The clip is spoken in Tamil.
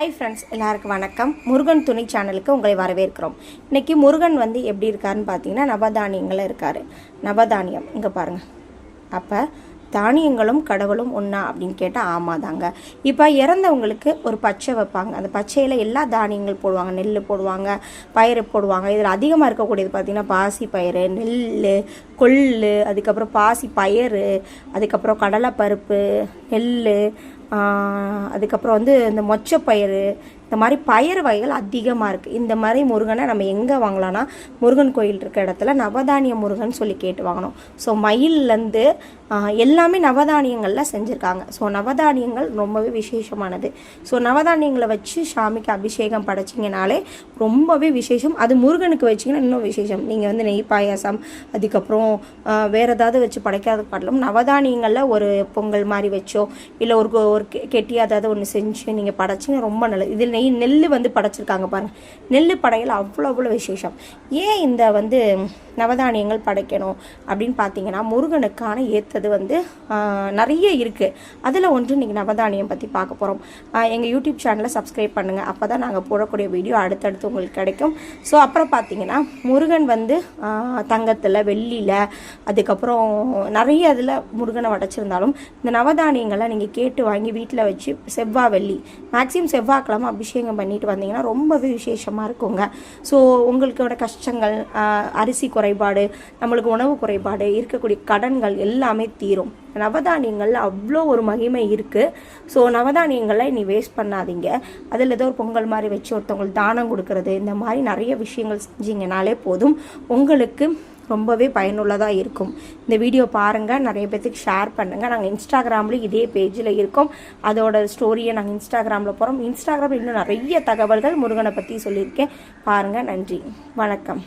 ஹாய் ஃப்ரெண்ட்ஸ் எல்லாருக்கும் வணக்கம். முருகன் துணை சேனலுக்கு உங்களை வரவேற்கிறோம். இன்றைக்கி முருகன் வந்து எப்படி இருக்காருன்னு பார்த்தீங்கன்னா நவதானியங்களில் இருக்கார். நவதானியம் இங்கே பாருங்கள் அப்போ தானியங்களும் கடவுளும் ஒன்றா அப்படின்னு கேட்டால் ஆமாதாங்க. இப்போ இறந்தவங்களுக்கு ஒரு பச்சை வைப்பாங்க. அந்த பச்சையில் எல்லா தானியங்கள் போடுவாங்க. நெல் போடுவாங்க பயிறு போடுவாங்க. இதில் அதிகமாக இருக்கக்கூடியது பார்த்திங்கன்னா பாசி பயிறு நெல் கொள்ளு அதுக்கப்புறம் பாசி பயிறு அதுக்கப்புறம் கடலைப்பருப்பு நெல் அதுக்கப்புறம் வந்து இந்த மொச்சப்பயிறு இந்த மாதிரி பயறு வகைகள் அதிகமாக இருக்குது இந்த மாதிரி முருகனை நம்ம எங்கே வாங்கலாம்னா முருகன் கோயில் இருக்க இடத்துல நவதானிய முருகன் சொல்லி கேட்டு வாங்கணும். ஸோ மயில்லேருந்து எல்லாமே நவதானியங்களில் செஞ்சுருக்காங்க. ஸோ நவதானியங்கள் ரொம்பவே விசேஷமானது. ஸோ நவதானியங்களை வச்சு சாமிக்கு அபிஷேகம் படைச்சிங்கனாலே ரொம்பவே விசேஷம். அது முருகனுக்கு வச்சிங்கன்னா இன்னும் விசேஷம். நீங்கள் வந்து நெய் பாயாசம் அதுக்கப்புறம் வேறு ஏதாவது வச்சு படைக்காத பாடலும் நவதானியங்களில் ஒரு பொங்கல் மாதிரி வச்சோ இல்லை ஒரு ஒரு கெ- கெட்டி அதாவது ஒன்று செஞ்சு நீங்கள் படைச்சிங்கன்னா ரொம்ப நல்லது. இதில் நெய் நெல் வந்து படைச்சிருக்காங்க பாருங்க. நெல் படையல் அவ்வளோ அவ்வளோ விசேஷம். ஏன் இந்த வந்து நவதானியங்கள் படைக்கணும் அப்படின்னு பார்த்தீங்கன்னா முருகனுக்கான ஏற்றது வந்து நிறைய இருக்குது அதில் ஒன்று நீங்கள் நவதானியம் பற்றி பார்க்க போகிறோம் எங்கள் யூடியூப் சேனலை சப்ஸ்கிரைப் பண்ணுங்கள் அப்போ தான் நாங்கள் போடக்கூடிய வீடியோ அடுத்தடுத்து உங்களுக்கு கிடைக்கும். ஸோ அப்புறம் பார்த்தீங்கன்னா முருகன் வந்து தங்கத்தில் வெள்ளியில் அதுக்கப்புறம் நிறைய இதில் முருகனை வடைச்சிருந்தாலும் இந்த நவதானியங்களை நீங்கள் கேட்டு வாங்கி வீட்டில் வச்சு செவ்வாய் வெள்ளி மேக்ஸிமம் செவ்வாய்க்கிழமை விஷயங்கள் பண்ணிட்டு வந்தீங்கன்னா ரொம்பவே விசேஷமாக இருக்குங்க. ஸோ உங்களுக்கோட கஷ்டங்கள் அரிசி குறைபாடு நம்மளுக்கு உணவு குறைபாடு இருக்கக்கூடிய கடன்கள் எல்லாமே தீரும். நவதானியங்கள்ல அவ்வளோ ஒரு மகிமை இருக்குது ஸோ நவதானியங்களை நீ வேஸ்ட் பண்ணாதீங்க. அதில் ஏதோ ஒரு பொங்கல் மாதிரி வச்சு ஒருத்தவங்களுக்கு தானம் கொடுக்கறது இந்த மாதிரி நிறைய விஷயங்கள் செஞ்சீங்கனாலே போதும். உங்களுக்கு ரொம்பவே பயனுள்ளதாக இருக்கும். இந்த வீடியோ பாருங்கள் நிறைய பேர்த்துக்கு ஷேர் பண்ணுங்கள் நாங்கள் இன்ஸ்டாகிராம்லேயும் இதே பேஜில் இருக்கோம். அதோட ஸ்டோரியை நாங்கள் இன்ஸ்டாகிராமில் போகிறோம் இன்ஸ்டாகிராமில் இன்னும் நிறைய தகவல்கள் முருகனை பற்றி சொல்லியிருக்கேன். பாருங்கள் நன்றி. வணக்கம்.